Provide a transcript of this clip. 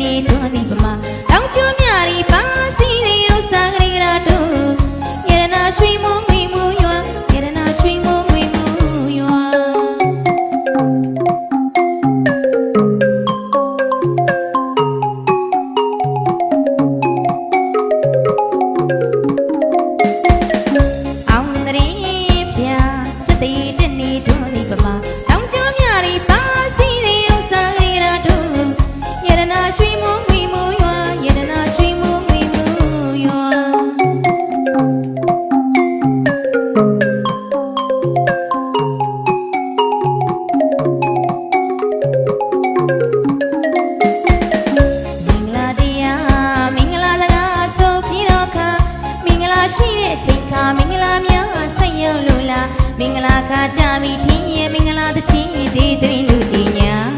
နေတော်သည်ပမာတောင်ကျွမြရီပါစီရီဥစား များဆက်ရောက်လို့လားမင်္ဂလာခါကြပြီထင်းရဲ့မင်္ဂလာတချင်းဒီသွင်းလူကြီးညာ